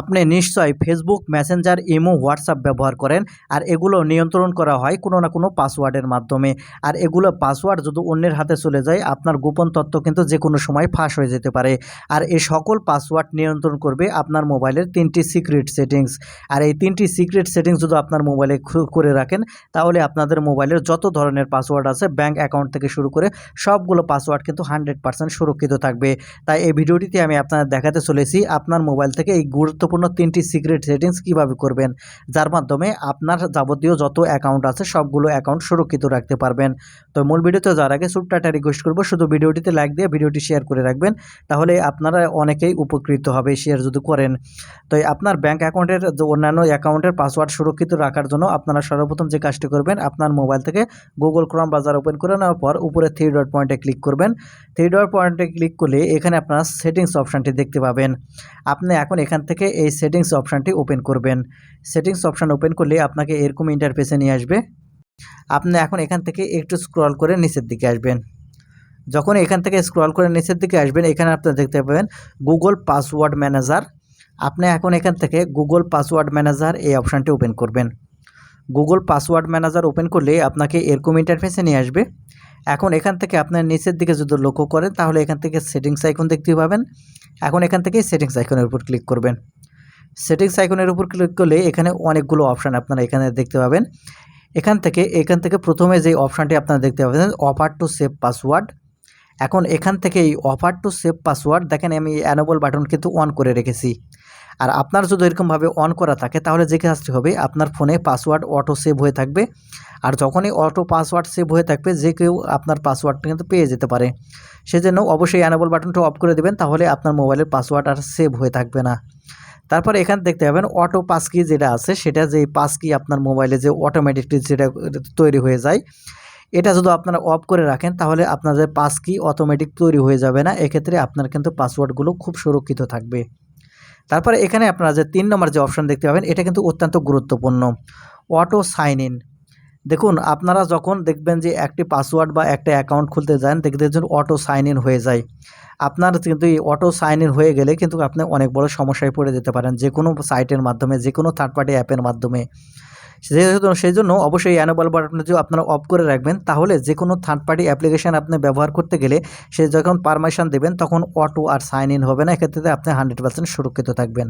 আপনি নিশ্চয়ই Facebook Messenger imo WhatsApp ব্যবহার করেন আর এগুলো নিয়ন্ত্রণ করা হয় কোনো না কোনো পাসওয়ার্ডের মাধ্যমে। আর এগুলো পাসওয়ার্ড যদি অন্যের হাতে চলে যায়, আপনার গোপন তথ্য কিন্তু যে কোনো সময় ফাঁস হয়ে যেতে পারে। আর এই সকল পাসওয়ার্ড নিয়ন্ত্রণ করবে আপনার মোবাইলের তিনটি সিক্রেট সেটিংস আর এই তিনটি সিক্রেট সেটিংস যদি আপনার মোবাইলে করে রাখেন, তাহলে আপনাদের মোবাইলের যত ধরনের পাসওয়ার্ড আছে ব্যাঙ্ক অ্যাকাউন্ট থেকে শুরু করে সবগুলো পাসওয়ার্ড কিন্তু হান্ড্রেড পার্সেন্ট সুরক্ষিত থাকবে। তাই এই ভিডিওটিতে আমি আপনাদের দেখাতে চলেছি, আপনার মোবাইল থেকে এই গুরুত্বপূর্ণ তিনটি সিক্রেট সেটিংস কীভাবে করবেন? যার মাধ্যমে আপনার যাবতীয় যত অ্যাকাউন্ট আছে সবগুলো অ্যাকাউন্ট সুরক্ষিত রাখতে পারবেন। তো মূল ভিডিওতে যাওয়ার আগে একটা রিকোয়েস্ট করব, শুধু ভিডিওটিতে লাইক দিয়ে ভিডিওটি শেয়ার করে রাখবেন, তাহলে আপনারা অনেকেই উপকৃত হবে শেয়ার যদি করেন। তো আপনার ব্যাংক অ্যাকাউন্টের অন্যান্য অ্যাকাউন্টের পাসওয়ার্ড সুরক্ষিত রাখার জন্য আপনারা সর্বপ্রথম যে কাজটি করবেন, আপনার মোবাইল থেকে গুগল ক্রম বাজার ওপেন করে নেওয়ার পর উপরে থ্রি ডট পয়েন্টে ক্লিক করবেন। থ্রি ডট পয়েন্টে ক্লিক করলে এখানে আপনারা সেটিংস অপশানটি দেখতে পাবেন। আপনি এখন এখান থেকে এই সেটিংস অপশানটি ওপেন করবেন। সেটিংস অপশান ওপেন করলে আপনাকে এরকম ইন্টারফেসে নিয়ে আসবে। আপনি এখন এখান থেকে একটু স্ক্রল করে নিচের দিকে আসবেন। যখন এখান থেকে স্ক্রল করে নিচের দিকে আসবেন, এখানে আপনারা দেখতে পাবেন গুগল পাসওয়ার্ড ম্যানেজার আপনি এখন এখান থেকে গুগল পাসওয়ার্ড ম্যানেজার এই অপশানটি ওপেন করবেন। গুগল পাসওয়ার্ড ম্যানেজার ওপেন করলে আপনাকে এরকম ইন্টারফেসে নিয়ে আসবে। এখন এখান থেকে আপনার নিচের দিকে যদি লক্ষ্য করেন, তাহলে এখান থেকে সেটিংস আইকন দেখতে পাবেন। এখন এখান থেকে সেটিংস আইকনের উপর ক্লিক করবেন। সেটিংস আইকনের উপর ক্লিক করলে এখানে অনেকগুলো অপশান আপনারা এখানে দেখতে পাবেন। এখান থেকে এখান থেকে প্রথমে যে অপশানটি আপনারা দেখতে পাবেন অফার টু সেভ পাসওয়ার্ড এখন এখান থেকে এই অফার টু সেভ পাসওয়ার্ড দেখেন আমি অ্যানোবল বাটন কিন্তু অন করে রেখেছি। আর আপনার যদি এরকমভাবে অন করা থাকে, তাহলে যে কাজটি হবে, আপনার ফোনে পাসওয়ার্ড অটো সেভ হয়ে থাকবে। আর যখনই অটো পাসওয়ার্ড সেভ হয়ে থাকবে, যে কেউ আপনার পাসওয়ার্ডটা কিন্তু পেয়ে যেতে পারে। সেজন্য অবশ্যই অ্যানোবল বাটনটা অফ করে দেবেন, তাহলে আপনার মোবাইলের পাসওয়ার্ড আর সেভ হয়ে থাকবে না। তারপর এখানে দেখতে পাবেন অটো পাসকি যেটা আছে, সেটা যে পাসকি আপনার মোবাইলে যে অটোমেটিকলি যেটা তৈরি হয়ে যায়, এটা যদি আপনারা অফ করে রাখেন, তাহলে আপনাদের পাস কি অটোমেটিক তৈরি হয়ে যাবে না। এক্ষেত্রে আপনার কিন্তু পাসওয়ার্ডগুলো খুব সুরক্ষিত থাকবে। তারপরে এখানে আপনারা যে তিন নম্বর যে অপশান দেখতে পাবেন, এটা কিন্তু অত্যন্ত গুরুত্বপূর্ণ অটো সাইন ইন দেখুন, আপনারা যখন দেখবেন যে একটি পাসওয়ার্ড বা একটা অ্যাকাউন্ট খুলতে যান দেখতে দেখুন অটো সাইন ইন হয়ে যায়। আপনার কিন্তু এই অটো সাইন ইন হয়ে গেলে কিন্তু আপনি অনেক বড় সমস্যায় পড়ে যেতে পারেন, যে কোনো সাইটের মাধ্যমে, যে কোনো থার্ড পার্টি অ্যাপের মাধ্যমে। সেহেতু সেই জন্য অবশ্যই অ্যানোবল বাটন যদি আপনারা অফ করে রাখবেন। তাহলে যে কোনো থার্ড পার্টি অ্যাপ্লিকেশান আপনি ব্যবহার করতে গেলে, সে যখন পারমিশন দেবেন, তখন অটো আর সাইন ইন হবে না। এক্ষেত্রে আপনি হান্ড্রেড পার্সেন্ট সুরক্ষিত থাকবেন।